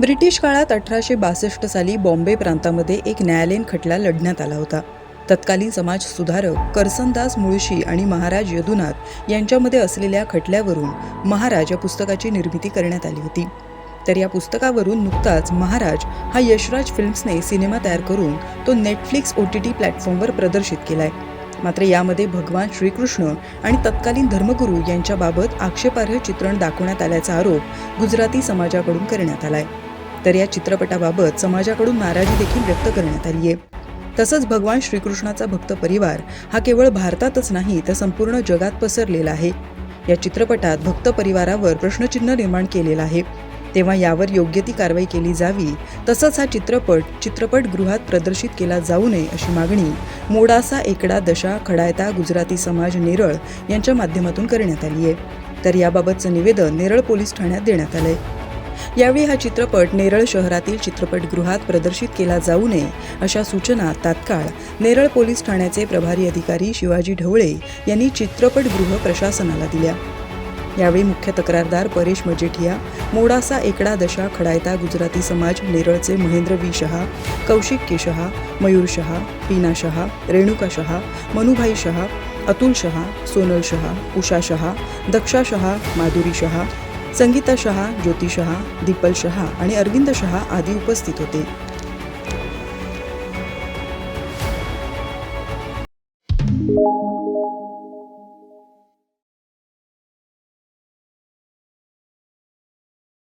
British काळात अठराशे बासष्ट साली बॉम्बे प्रांतामध्ये एक न्यायालयीन खटला लढण्यात आला होता. तत्कालीन समाज सुधारक करसनदास मुळशी आणि महाराज यदुनाथ यांच्यामध्ये असलेल्या खटल्यावरून महाराज या पुस्तकाची निर्मिती करण्यात आली होती. तर या पुस्तकावरून नुकताच महाराज हा यशराज फिल्म्सने सिनेमा तयार करून तो नेटफ्लिक्स ओ टी टी प्लॅटफॉर्मवर प्रदर्शित केला आहे मात्र यामध्ये भगवान श्रीकृष्ण आणि तत्कालीन धर्मगुरू यांच्याबाबत आक्षेपार्ह चित्रण दाखवण्यात आल्याचा आरोप गुजराती समाजाकडून करण्यात आलाय. तर या चित्रपटाबाबत समाजाकडून नाराजी देखील व्यक्त करण्यात आली आहे. तसंच भगवान श्रीकृष्णाचा भक्त परिवार हा केवळ भारतातच नाही तर संपूर्ण जगात पसरलेला आहे. या चित्रपटात भक्त परिवारावर प्रश्नचिन्ह निर्माण केलेलं आहे. तेव्हा यावर योग्य ती कारवाई केली जावी. तसंच हा चित्रपट चित्रपटगृहात प्रदर्शित केला जाऊ नये अशी मागणी मोडासा एकडा दशा खडायता गुजराती समाज नेरळ यांच्या माध्यमातून करण्यात आली आहे. तर याबाबतचं निवेदन नेरळ पोलीस ठाण्यात देण्यात आलंय. यावेळी हा चित्रपट नेरळ शहरातील चित्रपटगृहात प्रदर्शित केला जाऊ नये अशा सूचना तात्काळ नेरळ पोलीस ठाण्याचे प्रभारी अधिकारी शिवाजी ढवळे यांनी चित्रपटगृह प्रशासनाला दिल्या. यावेळी मुख्य तक्रारदार परेश मजेठिया मोडासा एकडा दशा खडायता गुजराती समाज नेरळचे Mahendra V Shah Kaushik K Shah Mayur Shah Pina Shah Renuka Shah Manubhai Shah Atul Shah Sonal Shah Usha Shah Daksha Shah Madhuri Shah Sangeeta Shah Jyoti Shah the people Shah आणि अरविंद शहा आदी उपस्थित होते